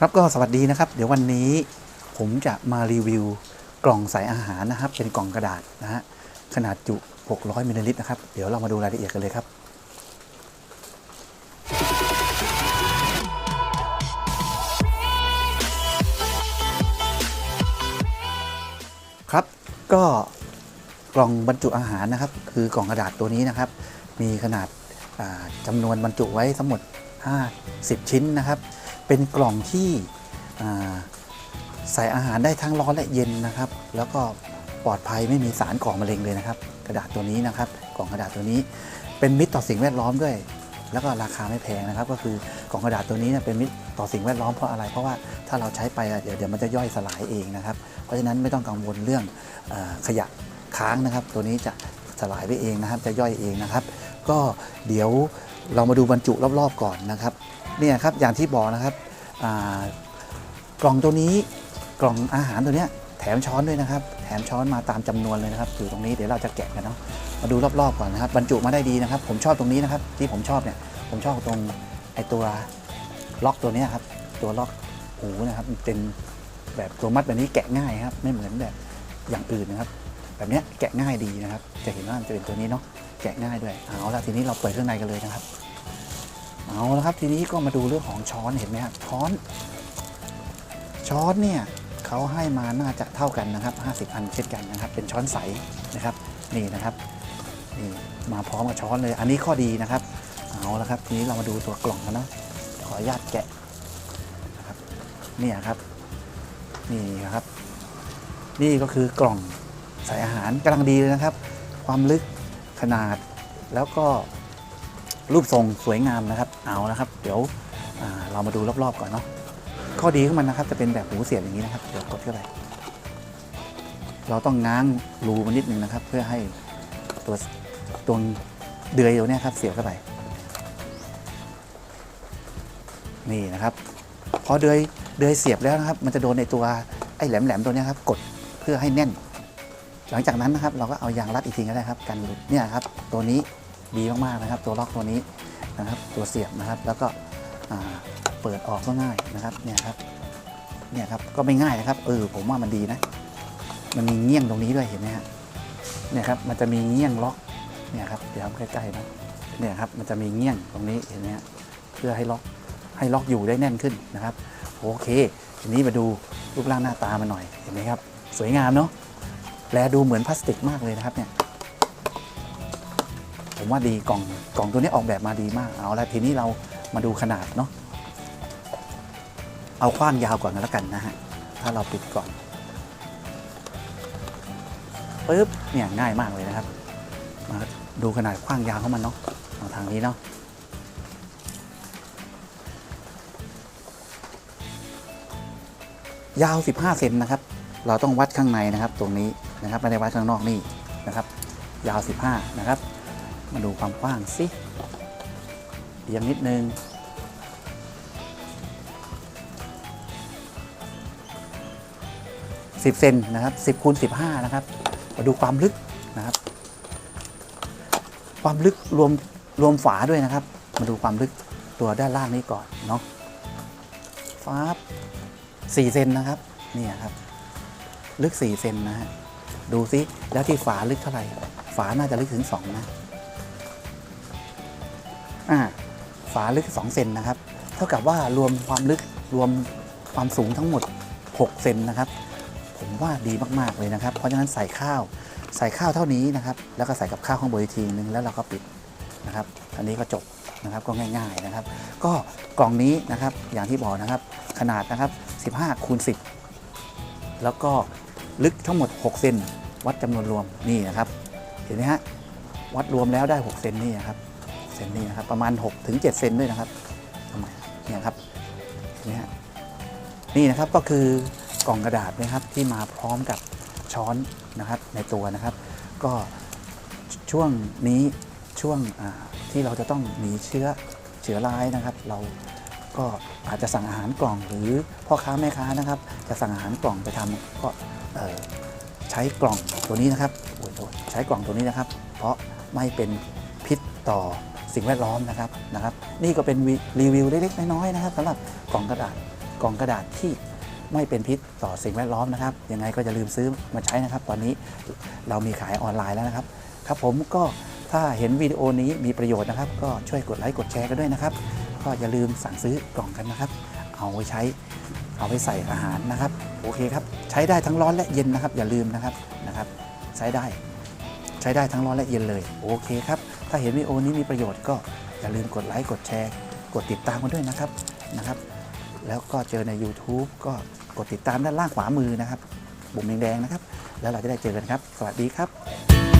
ครับก็สวัสดีนะครับ เดี๋ยววันนี้ผมจะมารีวิวกล่องใส่อาหารนะครับ เป็นกล่องกระดาษนะฮะขนาดจุ 600มิลลิลิตรนะครับ เดี๋ยวเรามาดูรายละเอียดกันเลยครับ ครับก็กล่องบรรจุอาหารนะครับ คือกล่องกระดาษตัวนี้นะครับ มีขนาดจำนวนบรรจุไว้ทั้งหมด 50 ชิ้นนะครับ เป็นกล่องที่ใส่อาหารได้ทั้งร้อนและเย็นนะครับ แล้วก็ปลอดภัยไม่มีสารก่อมะเร็งเลยนะครับ กระดาษตัวนี้นะครับ กล่องกระดาษตัวนี้ เป็นมิตรต่อสิ่งแวดล้อมด้วย แล้วก็ราคาไม่แพงนะครับ ก็คือกล่องกระดาษตัวนี้เป็นมิตรต่อสิ่งแวดล้อมเพราะอะไรเพราะว่าถ้าเราใช้ไปเดี๋ยวเดี๋ยวมันจะย่อยสลายเองนะครับเพราะฉะนั้นไม่ต้องกังวลเรื่องอขยะค้างนะครับ ตัวนี้จะสลายไปเองนะครับ จะย่อยเองนะครับ ก็เดี๋ยว เรามาดูบรรจุรอบๆก่อนนะครับเนี่ยครับอย่างที่บอกนะครับกล่องตัวนี้กล่องอาหารตัวเนี้ยแถมช้อนด้วยนะครับ แถมช้อนมาตามจำนวนเลยนะครับอยู่ตรงนี้เดี๋ยวเราจะแกะกันเนาะมาดูรอบๆก่อนนะครับ บรรจุมาได้ดีนะครับ ผมชอบตรงนี้นะครับ ที่ผมชอบเนี่ยผมชอบตรงไอตัวล็อกตัวนี้ครับตัวล็อกหูนะครับมันเป็นแบบตัวมัดแบบนี้แกะง่ายครับ ไม่เหมือนแบบอย่างอื่นนะครับ แบบนี้แกะง่ายดีนะครับ จะเห็นว่ามันจะเป็นตัวนี้เนาะแกะง่ายด้วยเอาละทีนี้เราเปิดเครื่องในกันเลยนะครับ เอาละครับทีนี้ก็มาดูเรื่องของช้อนเห็นไหมครับช้อน ช้อนเนี่ยเขาให้มาน่าจะเท่ากันนะครับ 50 อันเช่นกันนะครับ เป็นช้อนใสนะครับนี่นะครับนี่มาพร้อมกับช้อนเลย อันนี้ข้อดีนะครับ เอาละครับทีนี้เรามาดูตัวกล่องกันนะขออนุญาตแกะนะครับเนี่ยครับนี่ครับ นี่ก็คือกล่อง ใส่อาหารกำลังดีเลยนะครับ ความลึกขนาดแล้วก็รูปทรงสวยงามนะครับ เอานะครับ เดี๋ยวเรามาดูรอบๆก่อนเนาะข้อดีของมันนะครับจะเป็นแบบหูเสียบอย่างนี้นะครับ เดี๋ยวกดเข้าไปเราต้องง้างรูมันนิดนึงนะครับ เพื่อให้ตัวตัวเดือยตัวเนี้ยครับเสียบเข้าไป นี่นะครับ พอเดือยเดือยเสียบแล้วนะครับ มันจะโดนในตัวไอ้แหลมๆตัวเนี้ยครับ กดเพื่อให้แน่น หลังจากนั้นนะครับเราก็เอายางรัดอีกทีก็ได้ครับกันหลุดเนี่ยครับตัวนี้ดีมากๆนะครับ ตัวล็อกตัวนี้นะครับ ตัวเสียบนะครับ แล้วก็เปิดออกก็ง่ายนะครับเนี่ยครับเนี่ยครับก็ไม่ง่ายนะครับเออผมว่ามันดีนะ มันมีเงี้ยงตรงนี้ด้วยเห็นไหมฮะเนี่ยครับมันจะมีเงี้ยงล็อกเนี่ยครับเดี๋ยวใกล้ๆนะเนี่ยครับมันจะมีเงี้ยงตรงนี้เห็นไหมฮะเพื่อให้ล็อกให้ล็อกอยู่ได้แน่นขึ้นนะครับ โอเค ทีนี้มาดูรูปร่างหน้าตามันหน่อยเห็นไหมครับ สวยงามเนาะ แลดูเหมือนพลาสติกมากเลยนะครับเนี่ยผมว่าดีกล่องกล่องตัวนี้ออกแบบมาดีมากเอาละทีนี้เรามาดูขนาดเนาะเอากว้างยาวก่อนกันแล้วกันนะฮะถ้าเราปิดก่อนปึ๊บเนี่ยง่ายมากเลยนะครับ มาดูขนาดกว้างยาวของมันเนาะเอาทางนี้เนาะยาว 15 เซนนะครับ เราต้องวัดข้างในนะครับตรงนี้ นะครับไม่ได้วัดข้างนอกนี่นะครับยาว 15 นะครับ มาดูความกว้างสิเอียงนิดนึง 10 เซนนะครับ10คูณ15 นะครับ มาดูความลึกนะครับ ความลึกรวมรวมฝาด้วยนะครับ มาดูความลึกตัวด้านล่างนี้ก่อนเนาะฟ้า4เซนนะครับเนี่ยครับ ลึก 4 เซนนะฮะ ดูซิแล้วที่ฝาลึกเท่าไหร่ ฝาน่าจะลึกถึง 2 นะอ่าฝาลึก 2 เซนนะครับ เท่ากับว่ารวมความลึกรวมความสูงทั้งหมด 6 เซนนะครับ ผมว่าดีมาก ๆ เลยนะครับ เพราะฉะนั้นใส่ข้าว ใส่ข้าวเท่านี้นะครับ แล้วก็ใส่กับข้าวข้างบนอีกทีนึงแล้วเราก็ปิดนะครับ อันนี้ก็จบนะครับก็ง่าย ๆนะครับ ก็กล่องนี้นะครับอย่างที่บอกนะครับ ขนาดนะครับ 15คูณ10 แล้วก็ ลึกทั้งหมด 6 เซนวัดจำนวนรวมนี่นะครับ เห็นไหมฮะวัดรวมแล้วได้ 6 เซนนี่นครับเซนนี่นะครับประมาณ6ถึง7เซนด้วยนะครับทำไมเนี่ยครับเห็นไหมฮะนี่นะครับก็คือกล่องกระดาษนะครับที่มาพร้อมกับช้อนนะครับในตัวนะครับ ก็ช่วงนี้ช่วงที่เราจะต้องหนีเชื้อเชื้อร้ายนะครับ เราก็อาจจะสั่งอาหารกล่องหรือพ่อค้าแม่ค้านะครับ จะสั่งอาหารกล่องไปทำก็ ใช้กล่องตัวนี้นะครับใช้กล่องตัวนี้นะครับ เพราะไม่เป็นพิษต่อสิ่งแวดล้อมนะครับนะครับ นี่ก็เป็นรีวิวเล็กๆน้อยๆนะครับสำหรับกล่องกระดาษกล่องกระดาษที่ไม่เป็นพิษต่อสิ่งแวดล้อมนะครับยังไงก็อย่าลืมซื้อมาใช้นะครับ ตอนนี้เรามีขายออนไลน์แล้วนะครับ ครับผมก็ถ้าเห็นวิดีโอนี้มีประโยชน์นะครับ ก็ช่วยกดไลค์กดแชร์กันด้วยนะครับ ก็อย่าลืมสั่งซื้อกล่องกันนะครับ เอาไว้ใช้ เอาไปใส่อาหารนะครับ โอเคครับ ใช้ได้ทั้งร้อนและเย็นนะครับ อย่าลืมนะครับนะครับ ใช้ได้ใช้ได้ทั้งร้อนและเย็นเลย โอเคครับ ถ้าเห็นวิดีโอนี้มีประโยชน์ก็อย่าลืมกดไลค์กดแชร์ กดติดตามกันด้วยนะครับนะครับ แล้วก็เจอใน YouTube ก็กดติดตามด้านล่างขวามือนะครับปุ่มแดงๆนะครับ แล้วเราจะได้เจอกันครับ สวัสดีครับ